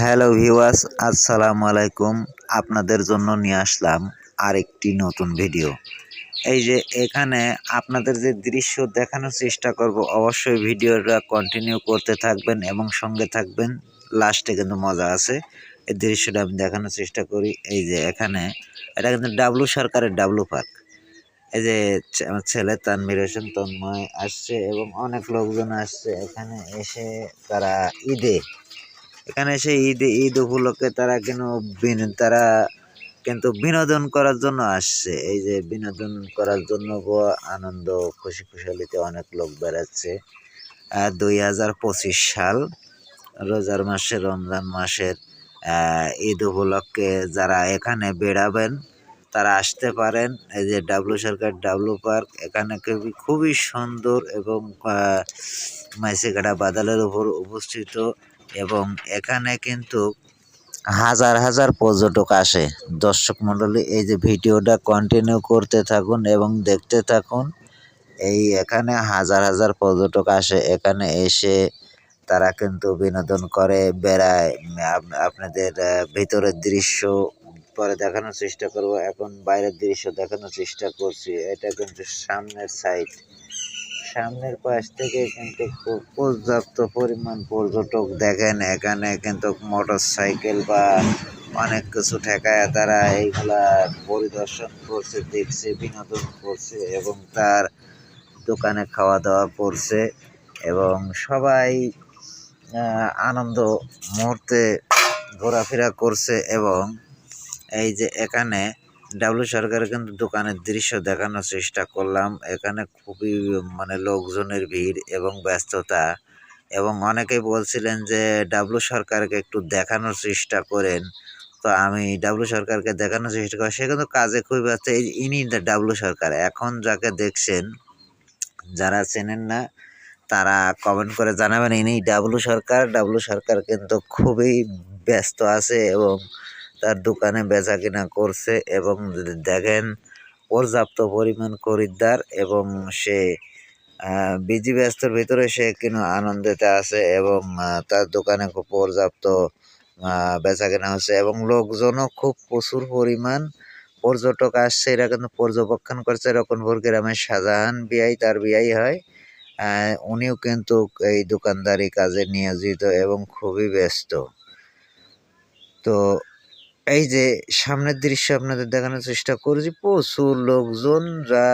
Hello viewers আসসালামু আলাইকুম আপনাদের জন্য নিয়ে আসলাম আরেকটি নতুন ভিডিও। এই যে এখানে আপনাদের যে দৃশ্য দেখানোর চেষ্টা করব, অবশ্যই ভিডিওটা কন্টিনিউ করতে থাকবেন এবং সঙ্গে থাকবেন। লাস্টে কিন্তু মজা আছে। এই দৃশ্যটা আমি দেখানোর চেষ্টা করি। এই যে এখানে, এটা কিন্তু ডাবলু সরকারের ডাবলু পার্ক এই যে আমার ছেলে তানমির হোসেন, তন্ময় আসছে এবং অনেক লোকজন আসছে। এখানে এসে তারা ঈদে এখানে এসে ঈদ ঈদ উপলক্ষে তারা কেন তারা কিন্তু বিনোদন করার জন্য আসছে। এই যে বিনোদন করার জন্য আনন্দ, খুশি খুশালিতে অনেক লোক বেড়াচ্ছে। দুই হাজার পঁচিশ সাল, রোজার মাসে, রমজান মাসের ঈদ উপলক্ষে যারা এখানে বেড়াবেন, তারা আসতে পারেন। এই যে ডাবলু সরকার ডাবলু পার্ক, এখানে খুবই খুবই সুন্দর এবং মাইসিঘাটা বাদালের উপর অবস্থিত। এবং এখানে কিন্তু হাজার হাজার পর্যটক আসে। দর্শক মণ্ডলী এই যে ভিডিওটা কন্টিনিউ করতে থাকুন এবং দেখতে থাকুন, এই এখানে হাজার হাজার পর্যটক আসে। এখানে এসে তারা কিন্তু বিনোদন করে, বেড়ায়। আপ- আপনাদের ভিতরের দৃশ্য পরে দেখানোর চেষ্টা করব। এখন বাইরের দৃশ্য দেখানোর চেষ্টা করছি। এটা কিন্তু সামনের সাইড সামনের পাশ থেকে কিন্তু পর্যাপ্ত পরিমাণ পর্যটক দেখেন। এখানে কিন্তু মোটর সাইকেল বা অনেক কিছু ঠেকায়। তারা এইগুলা পরিদর্শন করছে, দেখছে, বিনোদন করছে এবং তার দোকানে খাওয়া দাওয়া করছে এবং সবাই আনন্দ মুহূর্তে ঘোরাফেরা করছে এবং এই যে এখানে ডাবলু সরকারের কিন্তু দোকানের দৃশ্য দেখানোর চেষ্টা করলাম। এখানে খুবই মানে লোকজনের ভিড় এবং ব্যস্ততা এবং অনেকেই বলছিলেন যে ডাবলু সরকারকে একটু দেখানোর চেষ্টা করেন। তো আমি ডাবলু সরকারকে দেখানোর চেষ্টা করি। সে কিন্তু কাজে খুবই ব্যস্ত। ইনি ডাবলু সরকার। এখন যাকে দেখছেন, যারা চেনেন না, তারা কমেন্ট করে জানাবেন, ইনি ডাবলু সরকার। ডাবলু সরকার কিন্তু খুবই ব্যস্ত আছে এবং তার দোকানে বেচা কিনা করছে এবং দেখেন, পর্যাপ্ত পরিমাণ খরিদ্দার এবং সে বিজি ব্যস্তর ভিতরে সে কিন্তু আনন্দেতে আছে এবং তার দোকানে খুব পর্যাপ্ত বেচা কেনা হচ্ছে এবং লোকজনও খুব প্রচুর পরিমাণ পর্যটক আসছে। এরা কিন্তু পর্যবেক্ষণ করছে রকনপুর গ্রামের শাহজাহান বিয়াই তার বিয়াই হয়। উনিও কিন্তু এই দোকানদারি কাজে নিয়োজিত এবং খুবই ব্যস্ত। তো এই যে সামনের দৃশ্য আপনাদের দেখানোর চেষ্টা করেছি প্রচুর লোকজন যা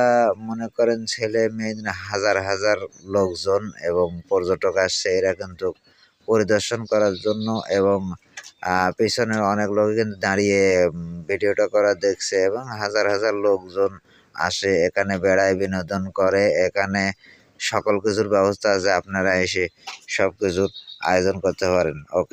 মনে করেন ছেলে মেয়ে হাজার হাজার লোকজন এবং পর্যটক আসছে এরা কিন্তু পরিদর্শন করার জন্য এবং আহ, পেছনের অনেক লোক কিন্তু দাঁড়িয়ে ভিডিওটা করা দেখছে এবং হাজার হাজার লোকজন আসে এখানে বেড়ায় বিনোদন করে এখানে সকল কিছুর ব্যবস্থা আছে আপনারা এসে সব কিছুর আয়োজন করতে পারেন। ওকে।